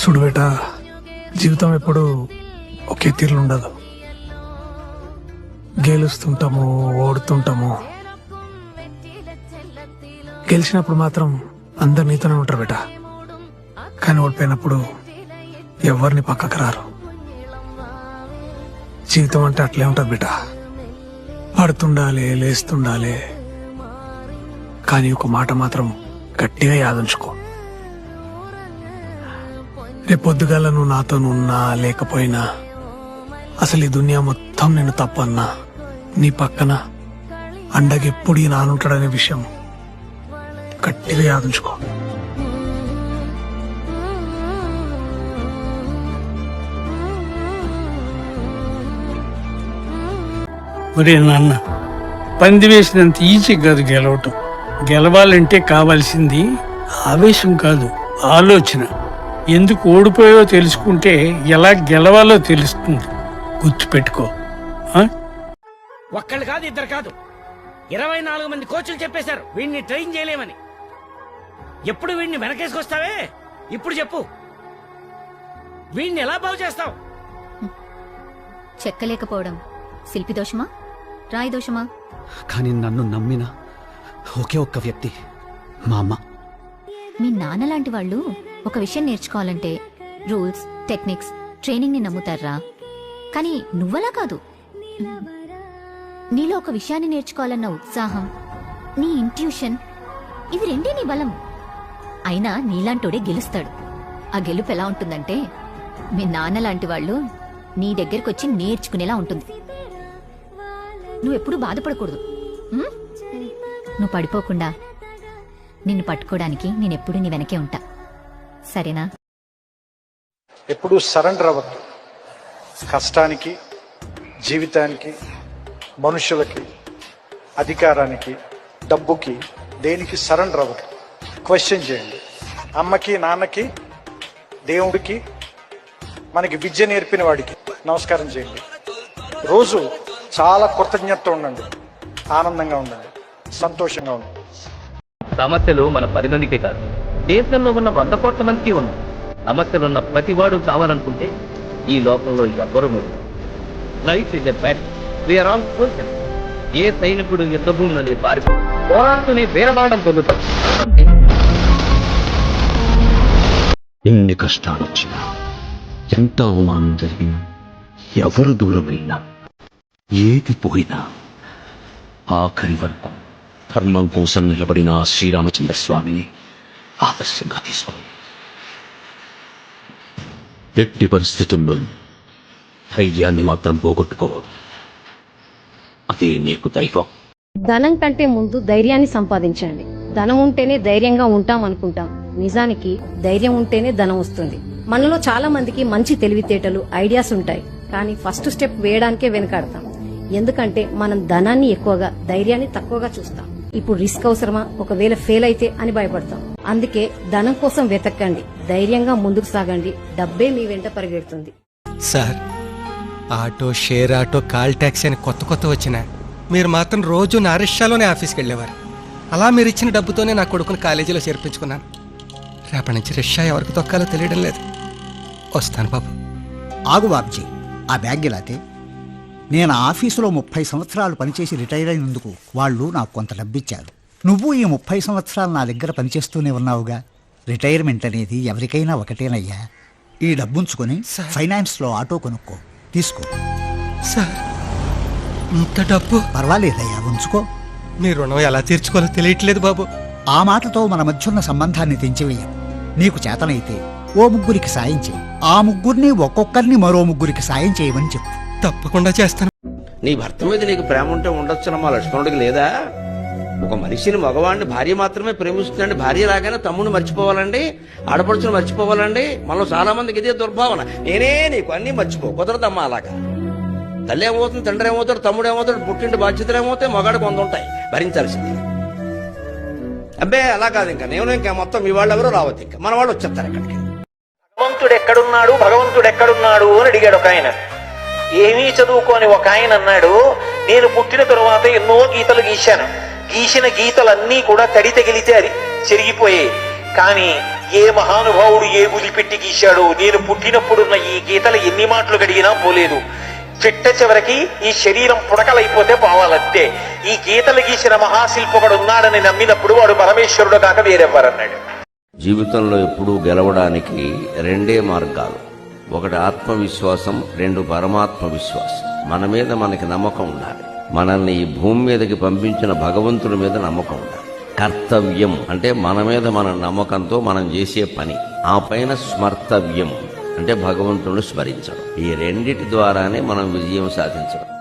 చూడు బేట జీవితం ఎప్పుడు ఒకే తీరులు ఉండదు గెలుస్తుంటాము ఓడుతుంటాము. గెలిచినప్పుడు మాత్రం అందరు నీతోనే ఉంటారు బేట. కానీ ఓడిపోయినప్పుడు ఎవరిని పక్కకు రారు. జీవితం అంటే అట్లే ఉంటుంది బిడ్డ పడుతుండాలి లేస్తుండాలి. కానీ ఒక మాట మాత్రం గట్టిగా యాదించుకో రేపు పొద్దుగాల నువ్వు నాతో లేకపోయినా అసలు ఈ దునియా మొత్తం నేను తప్పన్నా. నీ పక్కన అండగెప్పుడు ఈ నానుంటాడనే విషయం గట్టిగా యాదించుకో. ఒరే నాన్న పంది వేసినంత ఈజీ కాదు గెలవటం. గెలవాలంటే కావాల్సింది ఆవేశం కాదు ఆలోచన. ఎందుకు ఓడిపోయో తెలుసుకుంటే ఎలా గెలవాలో తెలుస్తుంది. గుర్తుపెట్టుకో? ఒక్కళ్ళు కాదు ఇద్దరు కాదు. ఇరవై నాలుగు మంది కోచ్లు చెప్పేశారు. వీడిని ట్రైన్ చేయలేమని. ఎప్పుడు వీడిని వెనకేసుకొస్తావే? ఇప్పుడు చెప్పు. వీడిని ఎలా బాగు చేస్తావు? చెక్కలేకపోవడం. శిల్పి దోషమా? రాయి దోషమా? కానీ నన్ను నమ్మిన ఒకే ఒక్క వ్యక్తి మా అమ్మ. మీ నాన్న లాంటి వాళ్ళు ఒక విషయం నేర్చుకోవాలంటే రూల్స్ టెక్నిక్స్ ట్రైనింగ్ని నమ్ముతారా? కానీ నువ్వలా కాదు. నీలో ఒక విషయాన్ని నేర్చుకోవాలన్న ఉత్సాహం నీ ఇంట్యూషన్ ఇవి రెండే నీ బలం. అయినా నీలాంటోడే గెలుస్తాడు. ఆ గెలుపు ఎలా ఉంటుందంటే మీ నాన్న లాంటి వాళ్ళు నీ దగ్గరకు వచ్చి నేర్చుకునేలా ఉంటుంది. నువ్వెప్పుడు బాధపడకూడదు. నువ్వు పడిపోకుండా నిన్ను పట్టుకోవడానికి నేనెప్పుడు నీ వెనకే ఉంటా. సరేనా? ఎప్పుడూ సరెండర్ అవ్వద్దు. కష్టానికి జీవితానికి మనుషులకి అధికారానికి డబ్బుకి దేనికి సరెండర్ అవ్వద్దు. క్వశ్చన్ చేయండి. అమ్మకి నాన్నకి దేవుడికి మనకి విద్య నేర్పిన వాడికి నమస్కారం చేయండి. రోజు చాలా కృతజ్ఞత ఉండండి. ఆనందంగా ఉండండి. సంతోషంగా ఉండండి. సమస్యలు మన మందికి కాదు. దేశంలో ఉన్న వంద కోట్ల మందికి ఉన్న సమస్యలున్న ప్రతివాడు కావాలనుకుంటే ఈ లోకంలో ఎవ్వరూ లేదు life is a battle we are all person ఏ సైనికుడు యుద్ధ భూమిలోని పారి పోరాడుతూనే వీరబాణం పొందుతాం ఎన్ని కష్టాలు వచ్చినా ఎంత అవమానం జరిగినా ఎవరు దూరమైనా ఏది పోయినా ఆఖరి వరకు ధర్మం కోసం నిలబడిన ఆ శ్రీరామచంద్ర స్వామిని ఆదర్శంగా తీసుకోండి. ఎట్టి పరిస్థితుల్లో ధైర్యాన్ని మాత్రం పోగొట్టుకోవద్దు. అదే నీకు దైవం. ధనం కంటే ముందు ధైర్యాన్ని సంపాదించండి. ధనం ఉంటేనే ధైర్యంగా ఉంటాం అనుకుంటాం. నిజానికి ధైర్యం ఉంటేనే ధనం వస్తుంది. మనలో చాలా మందికి మంచి తెలివితేటలు ఐడియాస్ ఉంటాయి. కానీ ఫస్ట్ స్టెప్ వేయడానికే వెనకాడతాం. ఎందుకంటే మనం ధనాన్ని ఎక్కువగా ధైర్యాన్ని తక్కువగా చూస్తాం. ఇప్పుడు రిస్క్ అవసరమా? ఒకవేళ ఫెయిల్ అయితే అని భయపడతాం. అందుకే ధనం కోసం వెతక్కండి ధైర్యంగా ముందుకు సాగండి. డబ్బే మీ వెంట పరిగెడుతుంది. Sir auto share auto call taxi అని కొత్త కొత్త వచ్చిన మీరు మాత్రం రోజు నా రిక్షాలోనే ఆఫీస్కి వెళ్ళేవారు. అలా మీరు ఇచ్చిన డబ్బుతోనే నా కొడుకుని కాలేజీలో చేర్పించుకున్నాను. రేపటి నుంచి రిక్షా ఎవరికి తొక్కాలో తెలియడం లేదు. వస్తాను బాబు. ఆగు బాబ్జీ. ఆ బ్యాగ్ ఇలాతే నేను ఆఫీసులో ముప్పై సంవత్సరాలు పనిచేసి రిటైర్ అయినందుకు వాళ్ళు నాకు కొంత డబ్బిచ్చారు. నువ్వు ఈ ముప్పై సంవత్సరాలు నా దగ్గర పనిచేస్తూనే ఉన్నావుగా. రిటైర్మెంట్ అనేది ఎవరికైనా ఒకటేనయ్యా. ఈ డబ్బుంచుకొని. ఫైనాన్స్లో ఆటో కొనుక్కో. తీసుకో. సార్ ఇంత డబ్బు. పర్వాలేదయ్యా ఉంచుకో. మీ రుణం ఎలా తీర్చుకోవాలో తెలియట్లేదు బాబు. ఆ మాటతో మన మధ్యున్న సంబంధాన్ని తెంచివేయం. నీకు చేతనైతే ఓ ముగ్గురికి సాయం చేయి. ఆ ముగ్గురిని ఒక్కొక్కరిని మరో ముగ్గురికి సాయం చేయమని చెప్పు. తప్పకుండా చేస్తాను. నీ భర్త మీద నీకు ప్రేమ ఉంటే ఉండొచ్చునమ్మా లక్ష్మణుడికి లేదా? ఒక మనిషిని మగవాడిని భార్య మాత్రమే ప్రేమిస్తుందండి భార్య రాగానే తమ్ముడిని మర్చిపోవాలండి ఆడపడుచుని మర్చిపోవాలండి. మనం చాలా మందికి ఇదే దుర్భావన. నేనే నీకు అన్ని మర్చిపో కుదరదమ్మా అలాగా. తల్లి ఏమవుతుంది తండ్రి ఏమవుతాడు తమ్ముడు ఏమవుతాడు పుట్టింటి బాధ్యతలు ఏమవుతాయి మగాడు కొంత ఉంటాయి. భరించాల్సింది. అబ్బే అలా కాదు ఇంకా. నేను ఇంకా మొత్తం మీ వాళ్ళు ఎవరో రావద్దు ఇంకా. మన వాళ్ళు వచ్చేస్తారు ఇక్కడికి భగవంతుడు ఎక్కడున్నాడు? భగవంతుడు ఎక్కడున్నాడు అని అడిగాడు ఒక ఆయన. ఏమీ చదువుకోని ఒక ఆయన అన్నాడు నేను పుట్టిన తరువాత ఎన్నో గీతలు గీశాను. గీసిన గీతలన్నీ కూడా తడి తగిలితే అది చెరిగిపోయాయి కానీ ఏ మహానుభావుడు ఏ గులి పెట్టి గీశాడో నేను పుట్టినప్పుడున్న ఈ గీతలు ఎన్ని మాటలు గడిగినా పోలేదు. చిట్ట చివరికి ఈ శరీరం పుడకలైపోతే పోవాలంతే. ఈ గీతలు గీసిన మహాశిల్పకుడు ఉన్నాడని నమ్మినప్పుడు వాడు పరమేశ్వరుడు కాక వేరెవ్వరన్నాడు. జీవితంలో ఎప్పుడూ గెలవడానికి రెండే మార్గాలు. ఒకటి ఆత్మవిశ్వాసం రెండు పరమాత్మ విశ్వాసం మన మీద మనకి నమ్మకం ఉండాలి. మనల్ని ఈ భూమి మీదకి పంపించిన భగవంతుడి మీద నమ్మకం. ఉండాలి కర్తవ్యం అంటే మన మీద మన నమ్మకంతో మనం చేసే పని. ఆ పైన స్మర్తవ్యం అంటే భగవంతుడు స్మరించడం. ఈ రెండిటి ద్వారానే మనం విజయం సాధించడం.